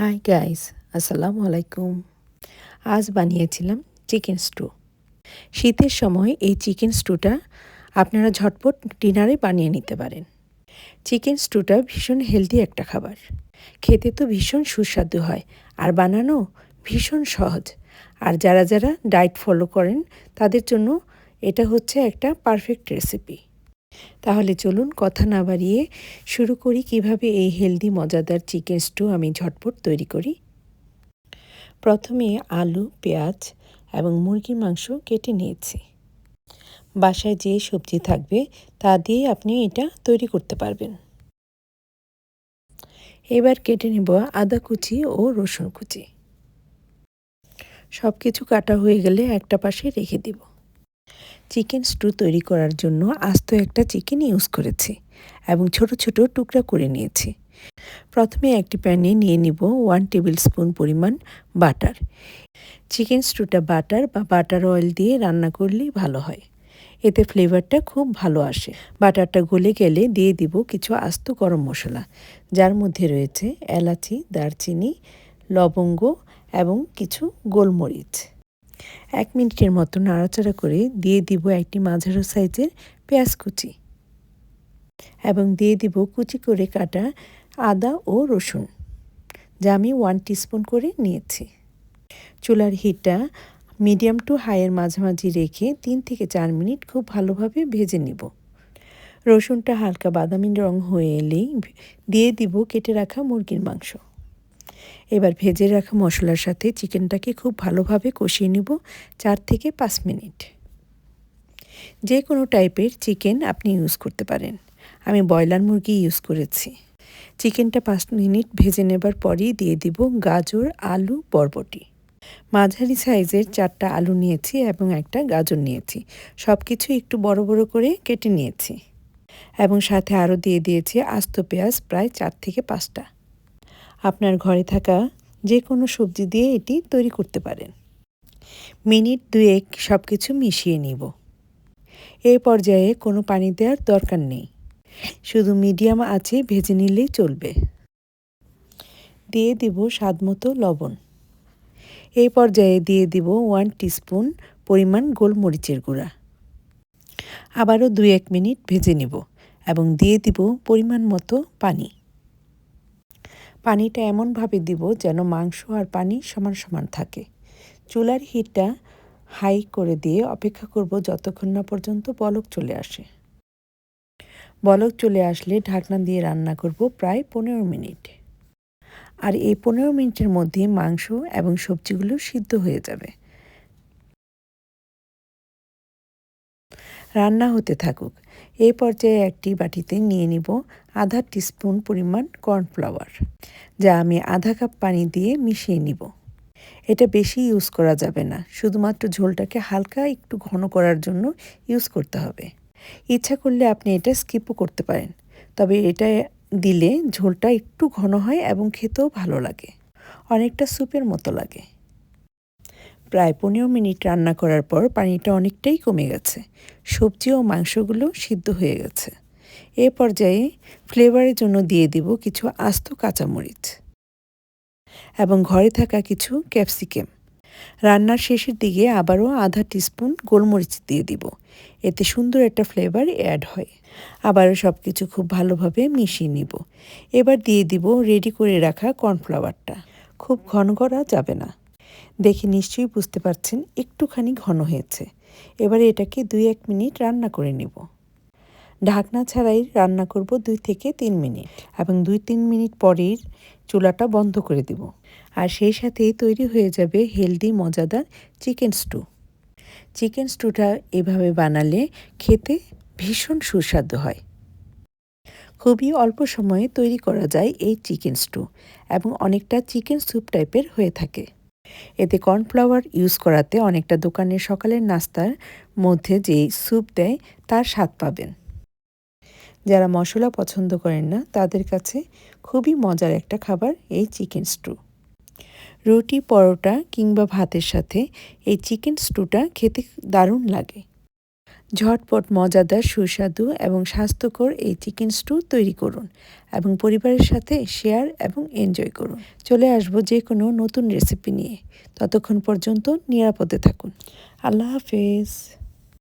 Hi guys আসসালামু আলাইকুম। আজ বানিয়েছিলাম চিকেন স্টু শীতের সময় এই চিকেন স্টুটা আপনারা ঝটপট ডিনারে বানিয়ে নিতে পারেন। চিকেন স্টুটা ভীষণ হেলদি একটা খাবার। খেতে তো ভীষণ সুস্বাদু হয় আর বানানো ভীষণ সহজ। আর যারা যারা ডায়েট ফলো করেন, তাদের জন্য এটা হচ্ছে একটা পারফেক্ট রেসিপি তাহলে চলুন কথা না বাড়িয়ে শুরু করি কীভাবে এই হেলদি মজাদার চিকেন স্টু আমি ঝটপট তৈরি করি। প্রথমে আলু, পেঁয়াজ এবং মুরগির মাংস কেটে নিয়েছি। বাসায় যে সবজি থাকবে তা দিয়ে আপনি এটা তৈরি করতে পারবেন। এবার কেটে নেব আদা কুচি ও রসুন কুচি। সব কিছু কাটা হয়ে গেলে একটা পাশে রেখে দিব। চিকেন স্টু তৈরি করার জন্য আস্ত একটা চিকেন ইউজ করেছি এবং ছোট ছোট টুকরা করে নিয়েছি। প্রথমে একটি প্যানে নিয়ে নিব ওয়ান টেবিল স্পুন পরিমাণ বাটার। চিকেন স্টুটা বাটার বা বাটার অয়েল দিয়ে রান্না করলেই ভালো হয়। এতে ফ্লেভারটা খুব ভালো আসে। বাটারটা গলে গেলে দিয়ে দিব কিছু আস্ত গরম মশলা, যার মধ্যে রয়েছে এলাচি, দারচিনি, লবঙ্গ এবং কিছু গোলমরিচ। এক মিনিটের মতো নাড়াচাড়া করে দিয়ে দিব একটি মাঝারো সাইজের পেঁয়াজ কুচি এবং দিয়ে দিব কুচি করে কাটা আদা ও রসুন, যা আমি ওয়ান টিস্পুন করে নিয়েছি। চুলার হিটটা মিডিয়াম টু হাইয়ের মাঝামাঝি রেখে তিন থেকে চার মিনিট খুব ভালোভাবে ভেজে নিব। রসুনটা হালকা বাদামি রং হয়ে এলেই দিয়ে দিব কেটে রাখা মুরগির মাংস। এবার ভেজে রাখা মশলার সাথে চিকেনটাকে খুব ভালোভাবে কষিয়ে নেব চার থেকে পাঁচ মিনিট। যে কোনো টাইপের চিকেন আপনি ইউজ করতে পারেন। আমি ব্রয়লার মুরগি ইউজ করেছি। চিকেনটা পাঁচ মিনিট ভেজে নেবার পরেই দিয়ে দিব গাজর, আলু, বরবটি। মাঝারি সাইজের চারটা আলু নিয়েছি এবং একটা গাজর নিয়েছি। সব কিছু একটু বড় বড় করে কেটে নিয়েছি। এবং সাথে আরও দিয়ে দিয়েছি আস্ত পেঁয়াজ, প্রায় চার থেকে পাঁচটা। আপনার ঘরে থাকা যে কোনো সবজি দিয়ে এটি তৈরি করতে পারেন। মিনিট দুয়েক সব কিছু মিশিয়ে নিব। এই পর্যায়ে কোনো পানি দেওয়ার দরকার নেই। শুধু মিডিয়াম আছে ভেজে নিলেই চলবে। দিয়ে দিব স্বাদমতো লবণ। এই পর্যায়ে দিয়ে দিব ওয়ান টিস্পুন পরিমাণ গোলমরিচের গুঁড়া। আবারও দুই এক মিনিট ভেজে নেব এবং দিয়ে দিব পরিমাণ মতো পানি। পানিটা এমনভাবে দিব যেন মাংস আর পানি সমান সমান থাকে। চুলার হিটটা হাই করে দিয়ে অপেক্ষা করব যতক্ষণ না পর্যন্ত বলক চলে আসে। বলক চলে আসলে ঢাকনা দিয়ে রান্না করব প্রায় পনেরো মিনিট। আর এই পনেরো মিনিটের মধ্যে মাংস এবং সবজিগুলো সিদ্ধ হয়ে যাবে। রান্না হতে থাকুক। এই পর্যায়ে একটি বাটিতে নিয়ে নিব আধা টিস্পুন পরিমাণ কর্নফ্লাওয়ার, যা আমি আধা কাপ পানি দিয়ে মিশিয়ে নিব। এটা বেশি ইউজ করা যাবে না, শুধুমাত্র ঝোলটাকে হালকা একটু ঘন করার জন্য ইউজ করতে হবে। ইচ্ছা করলে আপনি এটা স্কিপও করতে পারেন, তবে এটা দিলে ঝোলটা একটু ঘন হয় এবং খেতেও ভালো লাগে। অনেকটা স্যুপের মতো লাগে। প্রায় পনেরো মিনিট রান্না করার পর পানিটা অনেকটাই কমে গেছে। সবজি ও মাংসগুলো সিদ্ধ হয়ে গেছে। এ পর্যায়ে ফ্লেভারের জন্য দিয়ে দিব কিছু আস্ত কাঁচামরিচ এবং ঘরে থাকা কিছু ক্যাপসিকাম। রান্নার শেষের দিকে আবারও আধা টিস্পুন গোলমরিচ দিয়ে দিব। এতে সুন্দর একটা ফ্লেভার অ্যাড হয়। আবারও সব কিছু খুব ভালোভাবে মিশিয়ে নিব। এবার দিয়ে দিব রেডি করে রাখা কর্নফ্লাওয়ারটা। খুব ঘন করা যাবে না। দেখে নিশ্চয়ই বুঝতে পারছেন একটুখানি ঘন হয়েছে। এবারে এটাকে দুই এক মিনিট রান্না করে নেব। ঢাকনা ছাড়াই রান্না করব দুই থেকে তিন মিনিট এবং দুই তিন মিনিট পরেই চুলাটা বন্ধ করে দেব। আর সেই সাথেই তৈরি হয়ে যাবে হেলদি মজাদার চিকেন স্টু। চিকেন স্টুটা এভাবে বানালে খেতে ভীষণ সুস্বাদু হয়। খুবই অল্প সময়ে তৈরি করা যায় এই চিকেন স্টু এবং অনেকটা চিকেন স্যুপ টাইপের হয়ে থাকে। এতে কর্নফ্লাওয়ার ইউজ করাতে অনেকটা দোকানের সকালের নাস্তার মধ্যে যেই স্যুপ দেয়, তার স্বাদ পাবেন। যারা মশলা পছন্দ করেন না, তাদের কাছে খুবই মজার একটা খাবার এই চিকেন স্টু। রুটি, পরোটা কিংবা ভাতের সাথে এই চিকেন স্টুটা খেতে দারুণ লাগে। ঝটপট, মজাদার, সুস্বাদু এবং স্বাস্থ্যকর এই চিকেন স্টু তৈরি করুন এবং পরিবারের সাথে শেয়ার এবং এনজয় করুন। চলে আসব যে কোনো নতুন রেসিপি নিয়ে। ততক্ষণ পর্যন্ত নিরাপদে থাকুন। আল্লাহ হাফেজ।